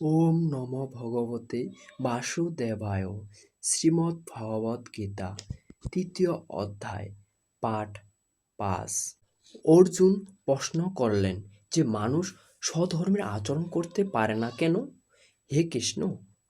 ওম নম ভগবতে বাসুদেবায় শ্রীমদ্ ভগবদ গীতা, তৃতীয় অধ্যায়, পাঠ পাস অর্জুন প্রশ্ন করলেন যে, মানুষ স্বধর্মের আচরণ করতে পারে না কেন? হে কৃষ্ণ,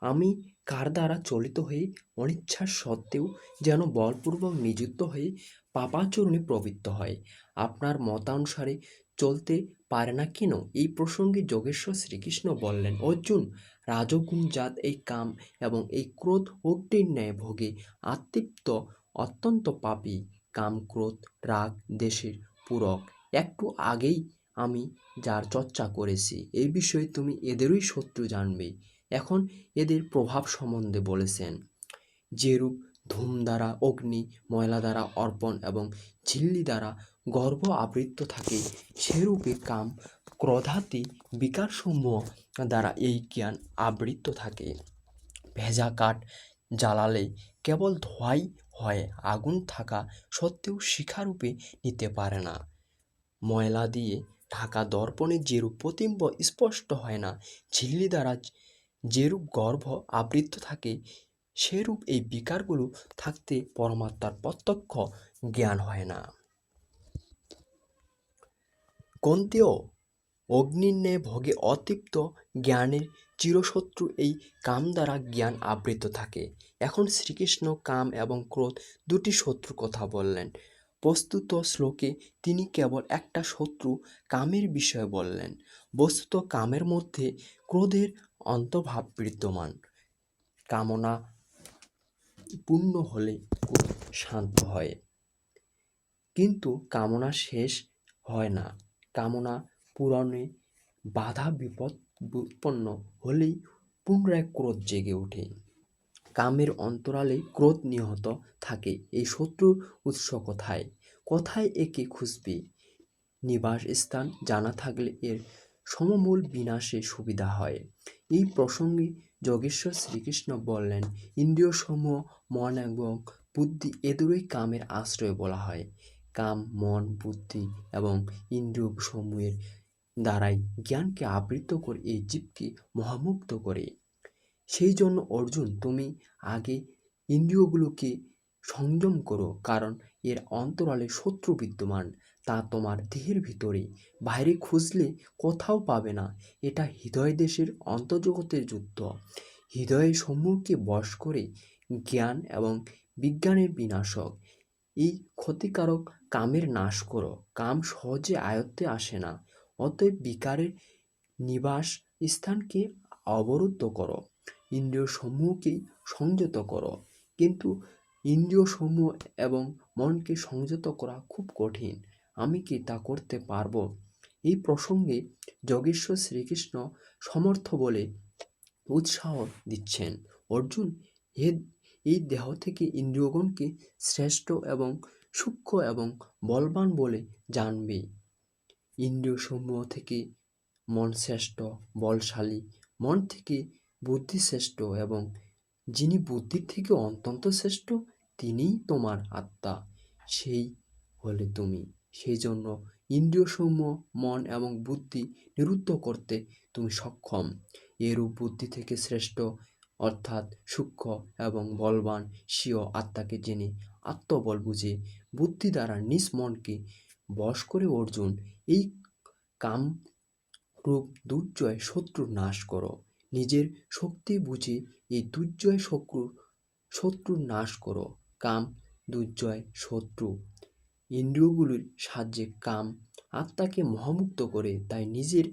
আমি কার দ্বারা চলিত হয়ে অনিচ্ছা সত্ত্বেও যেন বলপূর্বক নিযুক্ত হয়ে পাপাচরণে প্রবৃত্ত হয়। আপনার মতানুসারে চলতে পারে না কেন? এই প্রসঙ্গে যোগেশ্বর শ্রীকৃষ্ণ বললেন, অর্জুন রাজগুণ জাত এই কাম এবং এই ক্রোধ অগ্নির ন্যায় ভোগে আতৃপ্ত অত্যন্ত পাপী। কাম, ক্রোধ, রাগ, দেশের পূরক। একটু আগেই আমি যার চর্চা করেছি। এই বিষয়ে তুমি এদেরই শত্রু জানবে। এখন এদের প্রভাব সম্বন্ধে বলেছেন, যেরূপ ধূম দ্বারা অগ্নি, ময়লা দ্বারা অর্পণ এবং ঝিল্লি দ্বারা গর্ভ আবৃত থাকে। সেরূপে কাম ক্রোধাতি বিকারসমূহ দ্বারা এই জ্ঞান আবৃত থাকে। ভেজা কাঠ জ্বালালে কেবল ধোঁয়াই হয়, আগুন থাকা সত্ত্বেও শিখারূপে নিতে পারে না। ময়লা দিয়ে ঢাকা দর্পণে যেরূপ প্রতিম্ব স্পষ্ট হয় না, ঝিল্লি দ্বারা যেরূপ গর্ভ আবৃত থাকে, সেরূপ এই বিকারগুলো থাকতে পরমাত্মার প্রত্যক্ষ জ্ঞান হয় না। ন্যায় ভোগে অতৃপ্ত জ্ঞানের চিরশত্রু এই কাম দ্বারা জ্ঞান আবৃত থাকে। এখন শ্রীকৃষ্ণ কাম এবং ক্রোধ দুটি শত্রুর কথা বললেন। প্রস্তুত শ্লোকে তিনি কেবল একটা শত্রু কামের বিষয়ে বললেন। বস্তুত কামের মধ্যে ক্রোধের অন্তর্ভাব বিদ্যমান। কামনা পূর্ণ হলে শান্ত হয়। কিন্তু কামনা শেষ হয় না। কামনা পূরণে বাধা বিপদ উৎপন্ন হলেই পুনরায় ক্রোধ জেগে ওঠে। কামের অন্তরালে ক্রোধ নিহত থাকে। এই শত্রুর উৎস কোথায়? কোথায় একে খুঁজবে? নিবাস স্থান জানা থাকলে এর সমমূল বিনাশে সুবিধা হয়। এই প্রসঙ্গে যোগেশ্বর শ্রীকৃষ্ণ বললেন ইন্দ্রিয় সমূহ মন এবং বুদ্ধি এদেরই কামের আশ্রয় বলা হয়। কাম, মন, বুদ্ধি এবং ইন্দ্রিয় সমূহের দ্বারাই জ্ঞানকে আবৃত করে, এই জীবকে মহামুগ্ধ করে। সেই জন্য অর্জুন, তুমি আগে ইন্দ্রিয়গুলোকে সংযম করো, কারণ এর অন্তরালে শত্রু বিদ্যমান, তা তোমার দেহের ভিতরে, বাইরে খুঁজলে কোথাও পাবে না। এটা হৃদয় দেশের অন্তর্জগতের যুদ্ধ। হৃদয়ের সমূহকে বশ করে জ্ঞান এবং বিজ্ঞানের বিনাশক। এই ক্ষতিকারক কামের নাশ করো। কাম সহজে আয়ত্তে আসে না। অতএব বিকারের নিবাস স্থানকে অবরুদ্ধ করো। ইন্দ্রিয় সমূহকেই সংযত করো। কিন্তু ইন্দ্রিয় সমূহ এবং মনকে সংযত করা খুব কঠিন। আমি কি তা করতে পারব? এই প্রসঙ্গে যোগেশ্বর শ্রীকৃষ্ণ সমর্থ বলে উৎসাহ দিচ্ছেন। অর্জুন, হে, এই দেহ থেকে ইন্দ্রিয়গণকে শ্রেষ্ঠ এবং সূক্ষ্ম এবং বলবান বলে জানবে। ইন্দ্রিয়সমূহ থেকে মন শ্রেষ্ঠ বলশালী, মন থেকে বুদ্ধি শ্রেষ্ঠ এবং যিনি বুদ্ধির থেকে অত্যন্ত শ্রেষ্ঠ, তিনিই তোমার আত্মা। সেই হলে তুমি। সেই জন্য ইন্দ্রিয়সমূহ মন এবং বুদ্ধি নিরুদ্ধ করতে তুমি সক্ষম। এরূপ বুদ্ধি থেকে শ্রেষ্ঠ, অর্থাৎ সূক্ষ্ম এবং বলবান, স্বীয় আত্মাকে জেনে আত্মবল বুঝে বুদ্ধি দ্বারা নিজ মনকে বশ করে অর্জুন, এই কাম রূপ দুর্জয় শত্রু নাশ করো। নিজের শক্তি বুঝে এই দুর্জয় শত্রু শত্রু নাশ করো। কাম দুর্জয় শত্রু। ইন্দ্রিয়গুলির সাহায্যে কাম আত্মাকে মহামুক্ত করে, তাই নিজের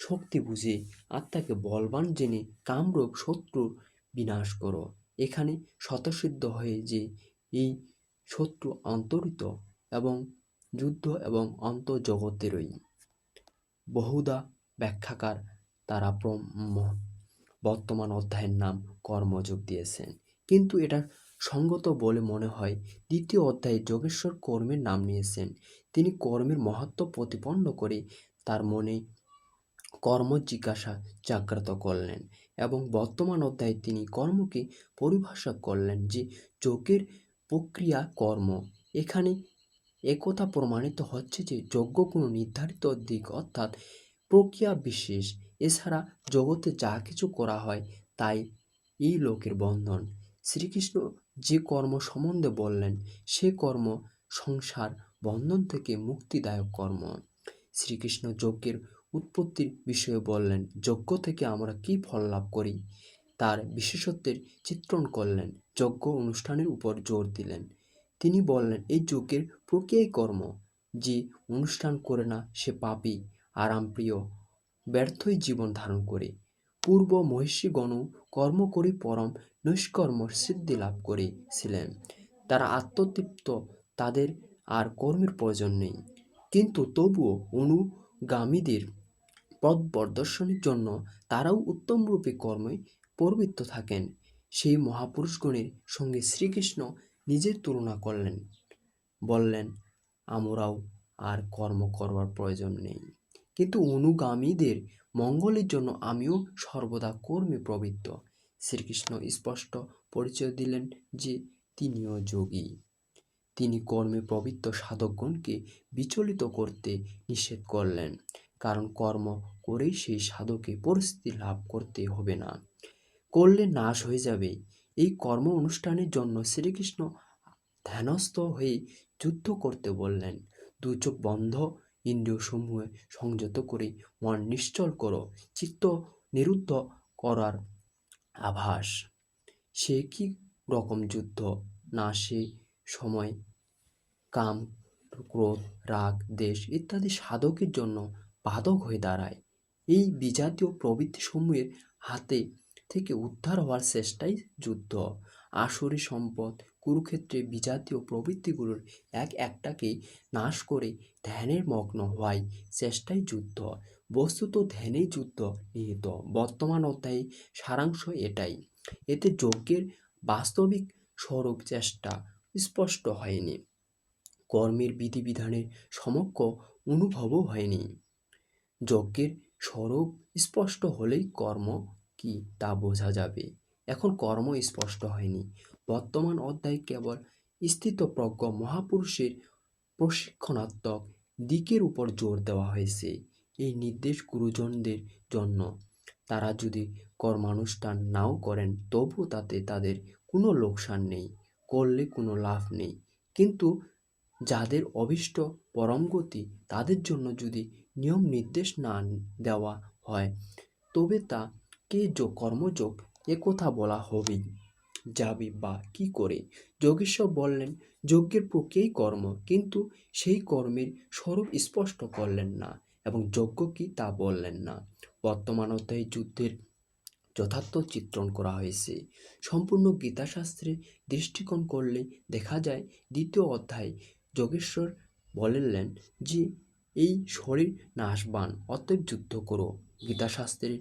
শক্তি বুঝে আত্মাকে বলবান জেনে কামরূপ শত্রুর বিনাশ করো। এখানে স্বতঃসিদ্ধ হয়ে যে এই শত্রু অন্তরিত এবং যুদ্ধ এবং অন্তর্জগতেরই বহুদা ব্যাখ্যাকার তারা বর্তমান অধ্যায়ের নাম কর্মযোগ দিয়েছেন। কিন্তু এটা সঙ্গত বলে মনে হয় দ্বিতীয় অধ্যায়ে যোগেশ্বর কর্মের নাম নিয়েছেন। তিনি কর্মের মহত্ব প্রতিপন্ন করে তার মনে কর্ম জিজ্ঞাসা জাগ্রত করলেন এবং বর্তমান অধ্যায়ে তিনি কর্মকে পরিভাষা করলেন যে যোগের প্রক্রিয়া কর্ম। এখানে একথা প্রমাণিত হচ্ছে যে যজ্ঞ কোনো নির্ধারিত দিক অর্থাৎ প্রক্রিয়া বিশেষ। এছাড়া জগতে যা কিছু করা হয় তাই এই লোকের বন্ধন। শ্রীকৃষ্ণ যে কর্ম সম্বন্ধে বললেন, সে কর্ম সংসার বন্ধন থেকে মুক্তিদায়ক কর্ম। শ্রীকৃষ্ণ যজ্ঞের উৎপত্তির বিষয়ে বললেন, যজ্ঞ থেকে আমরা কি ফল লাভ করি? তার বিশেষত্বের চিত্রণ করলেন, যজ্ঞ অনুষ্ঠানের উপর জোর দিলেন। তিনি বললেন, এই যজ্ঞের প্রক্রিয়াই কর্ম। যে অনুষ্ঠান করে না, সে পাপী, আরামপ্রিয়, ব্যর্থই জীবন ধারণ করে। পূর্ব মহিষীগণ কর্ম করে পরম নৈষ্কর্ম সিদ্ধি লাভ করেছিলেন। তারা আত্মতৃপ্ত, তাদের আর কর্মের প্রয়োজন নেই। কিন্তু তবুও অনুগামীদের পথ প্রদর্শনের জন্য তারাও উত্তমরূপে কর্মে প্রবৃত্ত থাকেন। সেই মহাপুরুষগণের সঙ্গে শ্রীকৃষ্ণ নিজের তুলনা করলেন। বললেন, আমরাও আর কর্ম করবার প্রয়োজন নেই। কিন্তু অনুগামীদের মঙ্গলের জন্য আমিও সর্বদা কর্মে প্রবৃত্ত। শ্রীকৃষ্ণ স্পষ্ট পরিচয় দিলেন যে তিনিও যোগী। তিনি কর্মে প্রবৃত্ত সাধকগণকে বিচলিত করতে নিষেধ করলেন। কারণ কর্ম করেই সেই সাধকে পরিস্থিতি লাভ করতে হবে না। করলে নাশ হয়ে যাবে। এই কর্ম অনুষ্ঠানের জন্য শ্রীকৃষ্ণ ধ্যানস্থ হয়ে যুদ্ধ করতে বললেন। দু চোখ বন্ধ, ইন্দ্রিয় সমূহ সংযত করে মন নিশ্চল করো, চিত্ত নিরুদ্ধ করার আভাস। সে কি রকম যুদ্ধ? না, সে সময়, কাম, ক্রোধ, রাগ, দেশ ইত্যাদি সাধকের জন্য বাধক হয়ে দাঁড়ায়। এই বিজাতীয় প্রবৃত্তি প্রবৃত্তিসমূহের হাতে থেকে উদ্ধার হওয়ার চেষ্টাই যুদ্ধ। আসরি সম্পদ কুরুক্ষেত্রে বিজাতীয় প্রবৃত্তিগুলোর এক একটাকে নাশ করে ধ্যানের মগ্ন হওয়াই চেষ্টাই যুদ্ধ। বস্তুত ধ্যানেই যুদ্ধ নিহিত। বর্তমান অধ্যায়ে সারাংশ এটাই। এতে যজ্ঞের বাস্তবিক স্বরূপ চেষ্টা স্পষ্ট হয়নি। কর্মের বিধিবিধানের সমক্ষ অনুভবও হয়নি। যজ্ঞের স্বরূপ স্পষ্ট হলেই কর্ম কি তা বোঝা যাবে। এখন কর্ম স্পষ্ট হয়নি। বর্তমান অধ্যায় কেবল স্থিতপ্রজ্ঞ মহাপুরুষের প্রশিক্ষণাত্মক দিকের উপর জোর দেওয়া হয়েছে। এই নির্দেশ গুরুজনদের জন্য। তারা যদি কর্মানুষ্ঠান নাও করেন তবু তাতে তাদের কোনো লোকসান নেই, করলে কোনো লাভ নেই। কিন্তু যাদের অভীষ্ট পরমগতি তাদের জন্য যদি নিয়ম নির্দেশ না দেওয়া হয়, তবে তা কে যোগ কর্মযোগ একথা বলা হবেই? যাবে বা কি করে? যোগেশ্বর বললেন, যজ্ঞের প্রক্রিয়াই কর্ম, কিন্তু সেই কর্মের স্বরূপ স্পষ্ট করলেন না এবং যজ্ঞ কি তা বললেন না। বর্তমান অধ্যায়ে যুদ্ধের যথার্থ চিত্রণ করা হয়েছে। সম্পূর্ণ গীতাশাস্ত্রের দৃষ্টিকোণ করলে দেখা যায়, দ্বিতীয় অধ্যায় যোগেশ্বর বললেন যে, এই শরীর নাশবান, অতএব যুদ্ধ করো। গীতাশাস্ত্রের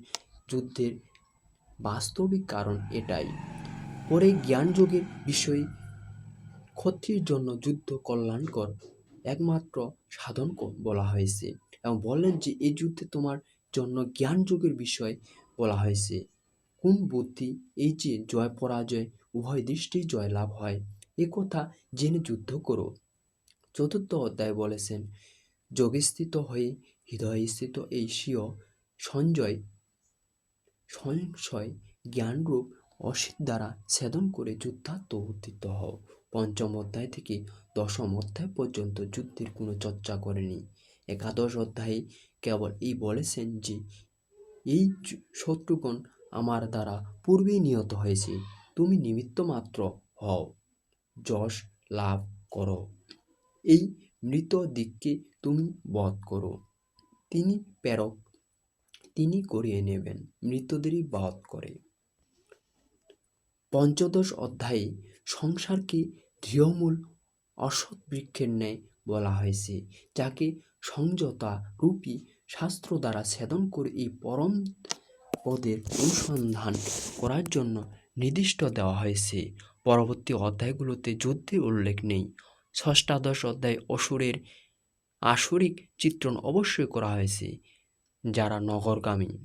যুদ্ধের বাস্তবিক কারণ এটাই। পরে জ্ঞানযোগের বিষয়ে ক্ষত্রিয়ের জন্য যুদ্ধ কল্যাণকর একমাত্র সাধন বলা হয়েছে এবং বললেন যে এই যুদ্ধে তোমার জন্য জ্ঞানযোগের বিষয় বলা হয়েছে। কোন বুদ্ধি এই যে জয় পরাজয়, উভয় দৃষ্টি জয় লাভ হয়, এ কথা জেনে যুদ্ধ করো। চতুর্থ অধ্যায় বলেছেন, যোগস্থিত হয়ে হৃদয়স্থিত এই স্বীয় সঞ্জয় সংশয় জ্ঞানরূপ অসিত দ্বারা ছেদন করে যুদ্ধাত্ম উদ্দিত হও। পঞ্চম অধ্যায় থেকে দশম অধ্যায় পর্যন্ত যুদ্ধের কোনো চর্চা করেনি। একাদশ অধ্যায়ে কেবল এই বলেছেন যে, এই শত্রুগণ আমার দ্বারা পূর্বেই নিহত হয়েছে, তুমি নিমিত্ত মাত্র হও। যশ লাভ করো। এই মৃত দিককে তুমি বধ করো। তিনি প্রেরক তিনি করিয়ে নেবেন। মৃতদেরই বধ করে। পঞ্চদশ অধ্যায়ে সংসারকে দৃঢ়মূল অসৎ বৃক্ষের ন্যায় বলা হয়েছে, যাকে সংযতা রূপী শাস্ত্র দ্বারা ছেদন করে এই পরম পদের অনুসন্ধান করার জন্য নির্দিষ্ট দেওয়া হয়েছে। পরবর্তী অধ্যায়গুলোতে যুদ্ধের উল্লেখ নেই। ষষ্ঠাদশ অধ্যায় অসুরের আসরিক চিত্রণ অবশ্যই করা হয়েছে। যারা নগরগামী,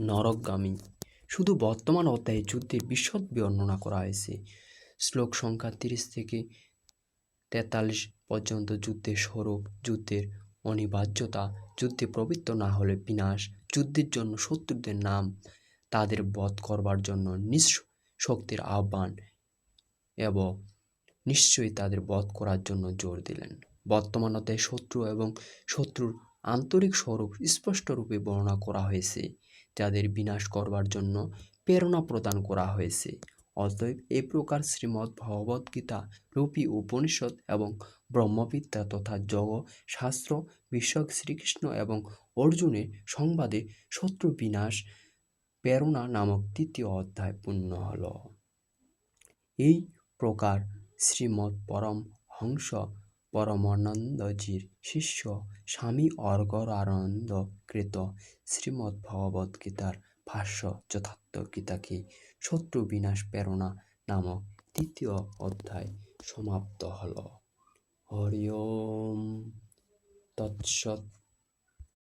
নরকগামী, শুধু বর্তমান অধ্যায়ে যুদ্ধের বিশদ বর্ণনা করা হয়েছে। শ্লোক সংখ্যা তিরিশ থেকে তেতাল্লিশ পর্যন্ত যুদ্ধের স্বরূপ যুদ্ধের অনিবার্যতা, যুদ্ধে প্রবৃত্ত না হলে বিনাশ, যুদ্ধের জন্য শত্রুদের নাম তাদের বধ করবার জন্য নিঃস্ব শক্তির আহ্বান এবং নিশ্চয়ই তাদের বধ করার জন্য জোর দিলেন। বর্তমান অধ্যায়ে শত্রু এবং শত্রুর আন্তরিক স্বরূপ স্পষ্টরূপে বর্ণনা করা হয়েছে, যাদের বিনাশ করবার জন্য প্রেরণা প্রদান করা হয়েছে। অতএব এই প্রকার শ্রীমদ্ ভগবদ গীতা, রূপী উপনিষদ এবং ব্রহ্মবিদ্যা তথা যোগ শাস্ত্র বিষয়ক শ্রীকৃষ্ণ এবং অর্জুনের সংবাদে শত্রু বিনাশ, প্রেরণা নামক তৃতীয় অধ্যায় পূর্ণ হল। এই প্রকার শ্রীমৎ পরম হংস পরমানন্দজির শিষ্য স্বামী অর্গরানন্দ কৃত শ্রীমদ্ ভগবদ গীতার ভাষ্য যথার্থ গীতাকে শত্রু বিনাশ প্রেরণা নামক তৃতীয় অধ্যায় সমাপ্ত হল। হরি ওম।